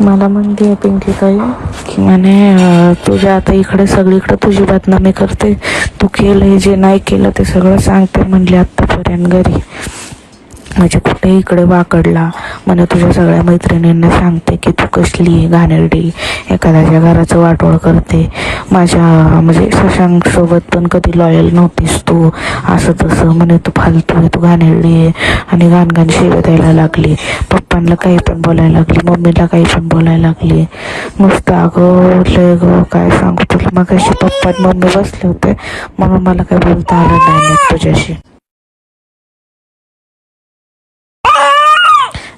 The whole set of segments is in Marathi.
मला म्हणते आहे पिंकी काही की म्हणे तुझ्या आता इकडे सगळीकडे तुझी बदनामी करते. तू केलंय जे नाही केलं ते सगळं सांगते म्हणले आत्तापर्यंत घरी. म्हणजे कुठे इकडे वाकडला. म्हणे तुझ्या सगळ्या मैत्रिणींना सांगते की तू कसली आहे घाणेरडी एखाद्याच्या घराचं वाटोळ करते. माझ्या म्हणजे शशांकसोबत पण कधी लॉयल नव्हतीस तू. असं तसं म्हणे तू फालतू आहे तू घाणेरडी आहे. आणि घाणघाण शिव्या द्यायला लागली. पप्पांना काही पण बोलायला लागली. मम्मीला काही पण बोलायला लागली. नुसतं अगं लय गं काय सांगू तुला? मग अशी पप्पा आणि मम्मी बसले होते. म्हणून मला काही बोलता आलं नाही तुझ्याशी.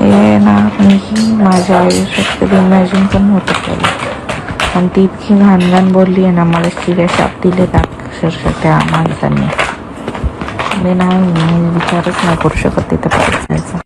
हे ना मी माझ्या आयुष्यात कधी इमॅजिन पण नव्हतं केलं आणि ती इतकी घाणघाण बोलली आहे ना मला शिव्या शाप दिले अक्षरशः त्या माणसांनी. मी नाही मी विचारच नाही करू शकत तिथं पाहिजे